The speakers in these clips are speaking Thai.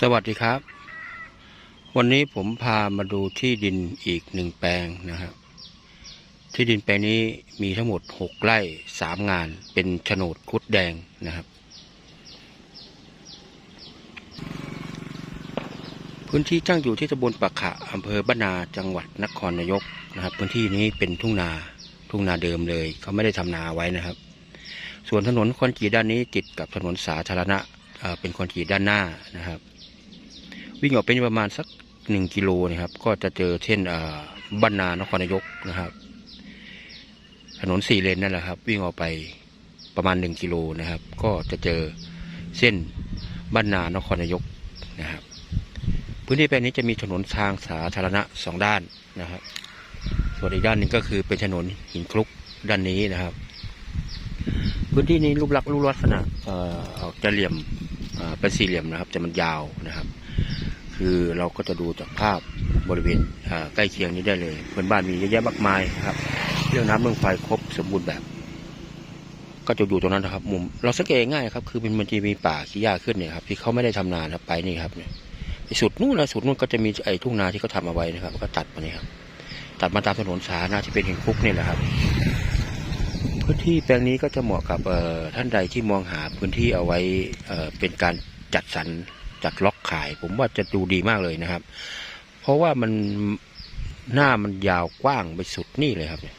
สวัสดีครับ วันนี้ผมพามาดูที่ดินอีกหนึ่งแปลงนะครับ ที่ดินแปลงนี้มีทั้งหมดหกไร่สามงานเป็นโฉนดคุดแดงนะครับ พื้นที่ตั้งอยู่ที่ตำบลปะขะอำเภอบ้านนาจังหวัดนครนายกนะครับ พื้นที่นี้เป็นทุ่งนาทุ่งนาเดิมเลยเขาไม่ได้ทำนาไว้นะครับ ส่วนถนนคอนกรีตด้านนี้ติดกับถนนสาธารณะเเป็นคอนกรีตด้านหน้านะครับ วิ่งออกเป็นประมาณสักหนึ่งกิโลนะครับ ก็จะเจอเช่นบ้านนานครนายกนะครับ ถนนสี่เลนนั่นแหละครับ วิ่งออกไปประมาณหนึ่งกิโลนะครับ ก็จะเจอเส้นบ้านนานครนายกนะครับ พื้นที่แปลงนี้จะมีถนนทางสาธารณะสองด้านนะครับ ส่วนอีกด้านหนึ่งก็คือเป็นถนนหินคลุกด้านนี้นะครับ พื้นที่นี้รูปลักษณ์รูปลักษณะจะเหลี่ยมเอ่อเป็นสี่เหลี่ยมนะครับแต่มันยาวนะครับ คือเราก็จะดูจากภาพบริเวณใกล้เคียงนี้ได้เลยเพื่อนบ้านมีเยอะแยะมากมายครับ เรื่องน้ำเรื่องไฟครบสมบูรณ์แบบ ก็จะอยู่ตรงนั้นนะครับ มุมเราสังเกตง่ายครับ คือมันมันจะมีป่าขี้หญ้าขึ้นเนี่ยครับที่เขาไม่ได้ทำนานครับไปนี่ครับเนี่ยสุดนู่นนะสุดนู่นก็จะมีไอ้ทุ่งนาที่เขาทำเอาไว้นะครับ ก็ตัดมาเนี่ยครับ ตัดมาตามถนนสาธารณะที่เป็นหินคุกนี่แหละครับ พื้นที่แปลงนี้ก็จะเหมาะกับท่านใดที่มองหาพื้นที่เอาไว้เป็นการจัดสรร จัดล็อกขาย ผมว่าจะดูดีมากเลยนะครับ เพราะว่ามันหน้ามันยาวกว้างไปสุดนี่เลยครับเนี่ย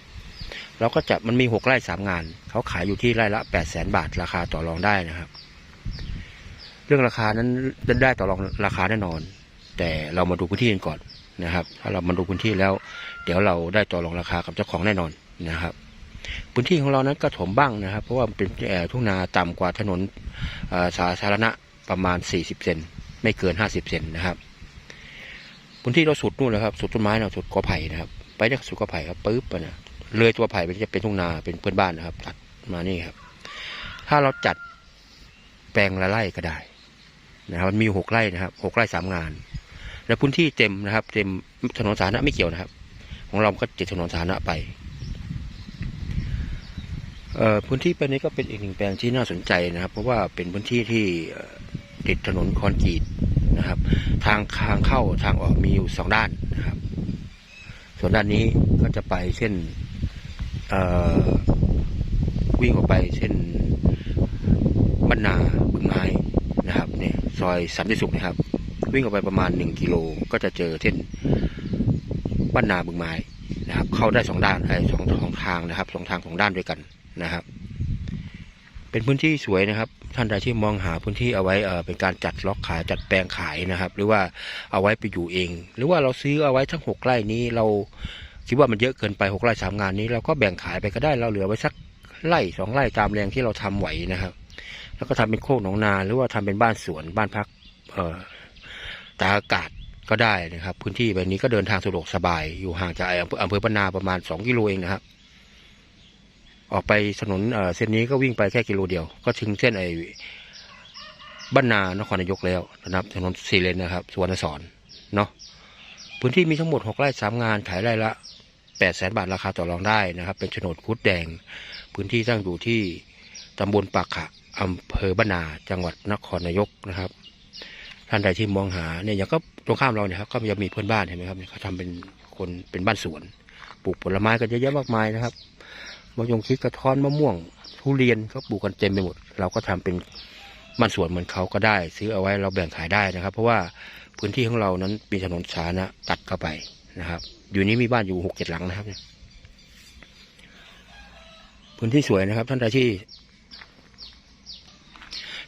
เราก็จะมันมีหกไร่สามงาน เขาขายอยู่ที่ไร่ละแปดแสนบาทราคาต่อรองได้นะครับ เรื่องราคานั้นได้ต่อรองราคาแน่นอน แต่เรามาดูพื้นที่กันก่อนนะครับ ถ้าเรามาดูพื้นที่แล้ว เดี๋ยวเราได้ต่อรองราคากับเจ้าของแน่นอนนะครับ พื้นที่ของเรานั้นก็ถมบ้างนะครับ เพราะว่าเป็นเอ่ทุ่งนาต่ำกว่าถนนสาธารณะประมาณ 40 เซน ไม่เกิน50เซนนะครับพื้นที่เราสุดนู่นเลยครับ สุดต้นไม้นะสุดกอไผ่นะครับ ไปได้สุดกอไผ่ครับปึ๊บไปนะเลยตัวไผ่ไปจะเป็นทุ่งนาเป็นเพื่อนบ้านนะครับ ตัดมานี่ครับ ถ้าเราจัดแปลงละไร่ก็ได้นะครับมันมีหกไร่นะครับหกไร่สามงาน แล้วพื้นที่เต็มนะครับ เต็มถนนสาธารณะไม่เกี่ยวนะครับ ของเราก็ติดถนนสาธารณะไปเอ่อพื้นที่แปลงนี้ก็เป็นอีกหนึ่งแปลงที่น่าสนใจนะครับ เพราะว่าเป็นพื้นที่ที่เอ่อ ติดถนนคอนกรีตนะครับ ทางทางเข้าทางออกมีอยู่สองด้านนะครับ ส่วนด้านนี้ก็จะไปเส้นวิ่งออกไปเส้นบ้านนาบึงไม้นะครับเนี่ยซอยสันติสุขนะครับ วิ่งออกไปประมาณหนึ่งกิโลก็จะเจอเส้นบ้านนาบึงไม้นะครับ เข้าได้สองด้านไอ้สองสองทางนะครับสองทางสองด้านด้วยกันนะครับ เป็นพื้นที่สวยนะครับ ท่านใดที่มองหาพื้นที่เอาไว้เป็นการจัดล็อกขายจัดแปลงขายนะครับ หรือว่าเอาไว้ไปอยู่เอง หรือว่าเราซื้อเอาไว้ทั้งหกไร่นี้เราคิดว่ามันเยอะเกินไปหกไร่สามงานนี้ เราก็แบ่งขายไปก็ได้เราเหลือไว้สักไร่สองไร่ตามแรงที่เราทำไหวนะครับ แล้วก็ทำเป็นโคกหนองนา หรือว่าทำเป็นบ้านสวนบ้านพักเอ่อตากอากาศก็ได้นะครับ พื้นที่แบบนี้ก็เดินทางสะดวกสบายอยู่ห่างจากอำเภออำเภอปนาประมาณสองกิโลเองนะครับ ออกไปถนนเส้นนี้ก็วิ่งไปแค่กิโลเดียว ก็ถึงเส้นไอ้บ้านนานครนายกแล้วนะครับถนนสี่เลนนะครับสุวรรณสอนเนาะพื้นที่มีทั้งหมดหกไร่สามงานขายไร่ละแปดแสนบาทราคาต่อรองได้นะครับ เป็นโฉนดคุดแดง พื้นที่ตั้งอยู่ที่ตำบลปากขะอำเภอบ้านนาจังหวัดนครนายกนะครับ ท่านใดที่มองหาเนี่ยอย่างก็ตรงข้ามเราเนี่ยครับก็จะมีเพื่อนบ้านเห็นไหมครับเขาทำเป็นคนเป็นบ้านสวน ปลูกผลไม้กันเยอะแยะมากมายนะครับ มะยงชิดกระท้อนมะม่วง ทุเรียนเขาปลูกกันเต็มไปหมด เราก็ทำเป็นบ้านสวนเหมือนเขาก็ได้ ซื้อเอาไว้เราแบ่งขายได้นะครับ เพราะว่าพื้นที่ของเรานั้นมีถนนสาธารณะตัดเข้าไปนะครับ อยู่นี้มีบ้านอยู่หกเจ็ดหลังนะครับพื้นที่สวยนะครับ ท่านใดที่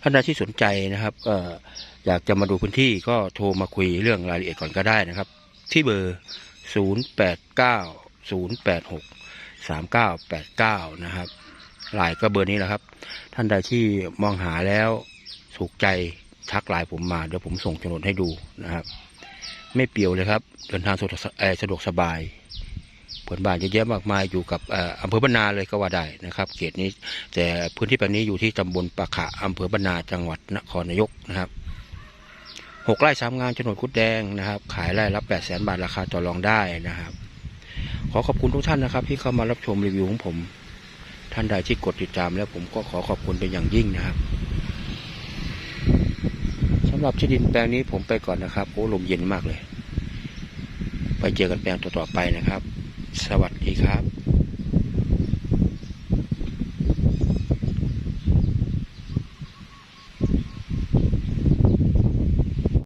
ท่านใดที่สนใจนะครับ เอ่ออยากจะมาดูพื้นที่ก็โทรมาคุยเรื่องรายละเอียดก่อนก็ได้นะครับ ที่เบอร์ 0 8 9 0 8 6 3 9 8 9นะครับไลน์ก็เบอร์นี้แหละครับ ท่านใดที่มองหาแล้วถูกใจทักไลน์ผมมาเดี๋ยวผมส่งโฉนดให้ดูนะครับ ไม่เปรียวเลยครับ เดินทางสะดวกสะดวกสบายเพื่อบ้านเยอะแยะมากมายอยู่กับอำเภอบ้านนาเลยก็ว่าได้นะครับเขตนี้ แต่พื้นที่แปลงนี้อยู่ที่ตำบลปะขะอำเภอบ้านนาจังหวัดนครนายกนะครับหกไร่สามงานโฉนดคุดแดงนะครับ ขายไร่ละแปดแสนบาทราคาต่อรองได้นะครับ อขอบคุณทุกท่านนะครับ ที่เข้ามารับชมรีวิวของผม ท่านใดที่กดติดตามแล้วผมก็ขอขอบคุณเป็นอย่างยิ่งนะครับสำหรับที่ดินแปลงนี้ผมไปก่อนนะครับโอ้ลมเย็นมากเลย ไปเจอกันแปลงต่อๆไปนะครับ สวัสดีครับ